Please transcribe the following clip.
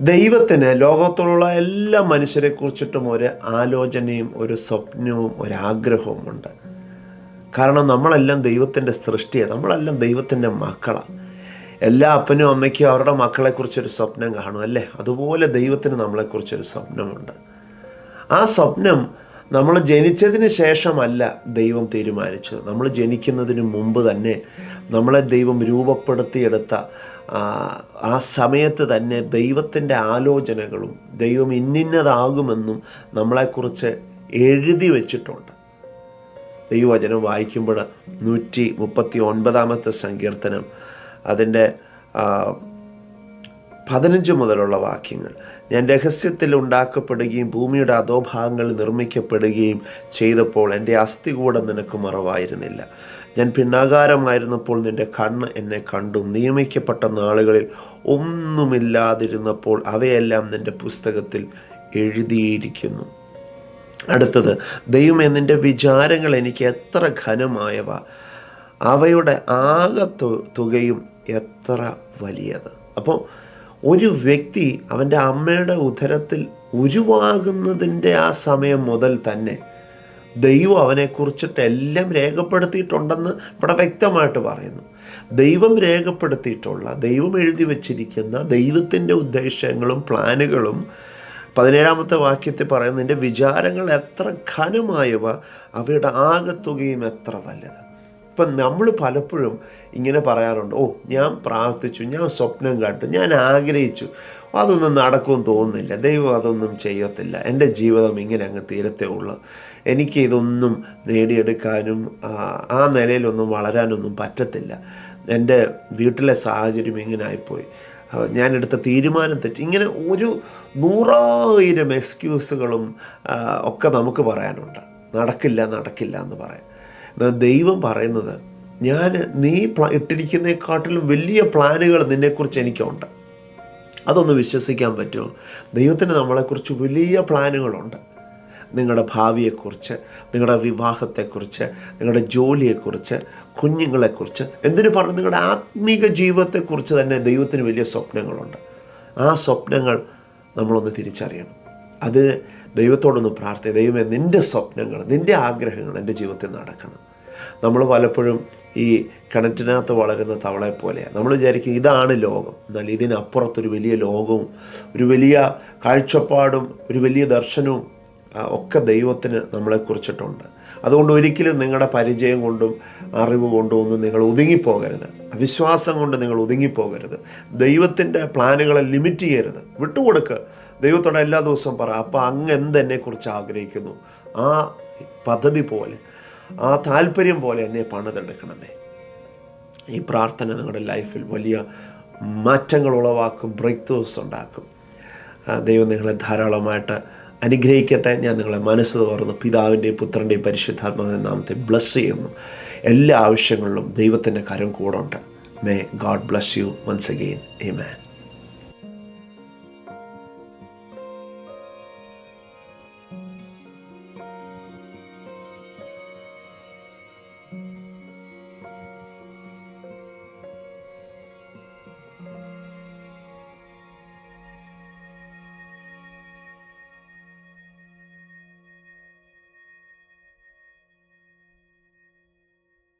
ദൈവത്തിന് ലോകത്തോടുള്ള എല്ലാ മനുഷ്യരെക്കുറിച്ചിട്ടും ഒരു ആലോചനയും ഒരു സ്വപ്നവും ഒരാഗ്രഹവും ഉണ്ട്. കാരണം നമ്മളെല്ലാം ദൈവത്തിന്റെ സൃഷ്ടിയാണ് നമ്മളെല്ലാം ദൈവത്തിന്റെ മക്കളാണ് എല്ലാ അപ്പനും അമ്മയ്ക്കും അവരുടെ മക്കളെക്കുറിച്ചൊരു സ്വപ്നം കാണും അല്ലേ? അതുപോലെ ദൈവത്തിന് നമ്മളെക്കുറിച്ചൊരു സ്വപ്നമുണ്ട്. ആ സ്വപ്നം നമ്മൾ ജനിച്ചതിന് ശേഷമല്ല ദൈവം തീരുമാനിച്ചത്. നമ്മൾ ജനിക്കുന്നതിന് മുമ്പ് തന്നെ നമ്മളെ ദൈവം രൂപപ്പെടുത്തിയെടുത്ത ആ, സമയത്ത് തന്നെ ദൈവത്തിന്റെ ആലോചനകളും ദൈവം ഇന്നിന്നതാകുമെന്നും നമ്മളെക്കുറിച്ച് എഴുതി വച്ചിട്ടുണ്ട്. ദൈവവചനം വായിക്കുമ്പോൾ നൂറ്റി മുപ്പത്തി ഒൻപതാമത്തെ സങ്കീർത്തനം അതിന്റെ പതിനഞ്ച് മുതലുള്ള വാക്യങ്ങൾ. ഞാൻ രഹസ്യത്തിൽ ഉണ്ടാക്കപ്പെടുകയും ഭൂമിയുടെ അധോഭാഗങ്ങൾ നിർമ്മിക്കപ്പെടുകയും ചെയ്തപ്പോൾ എന്റെ അസ്ഥികൂടം നിനക്ക് മറവായിരുന്നില്ല. ഞാൻ പിന്നാകാരമായിരുന്നപ്പോൾ നിന്റെ കണ്ണ് എന്നെ കണ്ടു. നിയമിക്കപ്പെട്ട നാളുകളിൽ ഒന്നുമില്ലാതിരുന്നപ്പോൾ അവയെല്ലാം നിന്റെ പുസ്തകത്തിൽ എഴുതിയിരിക്കുന്നു. അടുത്തത് ദൈവമേ നിന്റെ വിചാരങ്ങൾ എനിക്ക് എത്ര ഘനമായവ. അവയുടെ ആകെ തുകയും എത്ര വലിയത്. അപ്പോൾ ഒരു വ്യക്തി അവന്റെ അമ്മയുടെ ഉദരത്തിൽ ഉരുവാകുന്നതിന്റെ ആ സമയം മുതൽ തന്നെ ദൈവം അവനെക്കുറിച്ചിട്ട് എല്ലാം രേഖപ്പെടുത്തിയിട്ടുണ്ടെന്ന് ഇവിടെ വ്യക്തമായിട്ട് പറയുന്നു. ദൈവം രേഖപ്പെടുത്തിയിട്ടുള്ള ദൈവം എഴുതി വച്ചിരിക്കുന്ന ദൈവത്തിന്റെ ഉദ്ദേശങ്ങളും പ്ലാനുകളും പതിനേഴാമത്തെ വാക്യത്തിൽ പറയുന്നതിന്റെ വിചാരങ്ങൾ എത്ര ഘനമായവ അവയുടെ ആകത്തുകയും എത്ര വലുത്. ഇപ്പം നമ്മൾ പലപ്പോഴും ഇങ്ങനെ പറയാറുണ്ട് ഓ ഞാൻ പ്രാർത്ഥിച്ചു ഞാൻ സ്വപ്നം കണ്ടു ഞാൻ ആഗ്രഹിച്ചു അതൊന്നും നടക്കുമെന്ന് തോന്നുന്നില്ല ദൈവം അതൊന്നും ചെയ്യത്തില്ല എന്റെ ജീവിതം ഇങ്ങനെ അങ്ങ് തീരത്തേ ഉള്ളൂ എനിക്ക് ഇതൊന്നും നേടിയെടുക്കാനും ആ, നിലയിലൊന്നും വളരാനൊന്നും പറ്റത്തില്ല എന്റെ വീട്ടിലെ സാഹചര്യം ഇങ്ങനെ ആയിപ്പോയി ഞാനെടുത്ത തീരുമാനം തെറ്റി ഇങ്ങനെ ഒരു നൂറായിരം എക്സ്ക്യൂസുകളും ഒക്കെ നമുക്ക് പറയാനുണ്ട് നടക്കില്ല നടക്കില്ല എന്ന് പറയാം. ദൈവം പറയുന്നത് ഞാൻ നീ ഇട്ടിരിക്കുന്നതിനെക്കാട്ടിലും വലിയ പ്ലാനുകൾ നിന്നെക്കുറിച്ച് എനിക്കുണ്ട്. അതൊന്ന് വിശ്വസിക്കാൻ പറ്റുമോ? ദൈവത്തിന് നമ്മളെക്കുറിച്ച് വലിയ പ്ലാനുകളുണ്ട്. നിങ്ങളുടെ ഭാവിയെക്കുറിച്ച് നിങ്ങളുടെ വിവാഹത്തെക്കുറിച്ച് നിങ്ങളുടെ ജോലിയെക്കുറിച്ച് കുഞ്ഞുങ്ങളെക്കുറിച്ച് എന്തിനു പറഞ്ഞു നിങ്ങളുടെ ആത്മീക ജീവിതത്തെക്കുറിച്ച് തന്നെ ദൈവത്തിന് വലിയ സ്വപ്നങ്ങളുണ്ട്. ആ സ്വപ്നങ്ങൾ നമ്മളൊന്ന് തിരിച്ചറിയണം. അത് ദൈവത്തോടൊന്ന് പ്രാർത്ഥന ദൈവമേ നിന്റെ സ്വപ്നങ്ങൾ നിന്റെ ആഗ്രഹങ്ങൾ എന്റെ ജീവിതത്തിൽ നടക്കണം. നമ്മൾ പലപ്പോഴും ഈ കിണറ്റിനകത്ത് വളരുന്ന തവളയെ നമ്മൾ വിചാരിക്കും ഇതാണ് ലോകം. എന്നാൽ ഇതിനപ്പുറത്തൊരു വലിയ ലോകവും ഒരു വലിയ കാഴ്ചപ്പാടും ഒരു വലിയ ദർശനവും ഒക്കെ ദൈവത്തിന് നമ്മളെക്കുറിച്ചിട്ടുണ്ട് അതുകൊണ്ട് ഒരിക്കലും നിങ്ങളുടെ പരിചയം കൊണ്ടും അറിവ് കൊണ്ടും ഒന്നും നിങ്ങൾ ഒതുങ്ങിപ്പോകരുത്. അവിശ്വാസം കൊണ്ട് നിങ്ങൾ ഒതുങ്ങിപ്പോകരുത്. ദൈവത്തിന്റെ പ്ലാനുകളെ ലിമിറ്റ് ചെയ്യരുത്. വിട്ടുകൊടുക്കുക ദൈവത്തോടെ എല്ലാ ദിവസവും പറ അപ്പോൾ അങ്ങ് എന്തെന്നെക്കുറിച്ച് ആഗ്രഹിക്കുന്നു? ആ പദ്ധതി പോലെ ആ താല്പര്യം പോലെ എന്നെ പണിതെടുക്കണമേ. ഈ പ്രാർത്ഥന നിങ്ങളുടെ ലൈഫിൽ വലിയ മാറ്റങ്ങൾ ഉളവാക്കും ബ്രേക്ക് ത്രൂസ് ഉണ്ടാക്കും ദൈവം നിങ്ങളെ ധാരാളമായിട്ട് അനുഗ്രഹിക്കട്ടെ. ഞാൻ നിങ്ങളെ മനസ്സ് തുറന്ന് പിതാവിന്റെയും പുത്രന്റെയും പരിശുദ്ധാത്മാവിന്റെ നാമത്തെ ബ്ലസ് ചെയ്യുന്നു. എല്ലാ ആവശ്യങ്ങളിലും ദൈവത്തിന്റെ കരം ഉണ്ട് may God bless you once again amen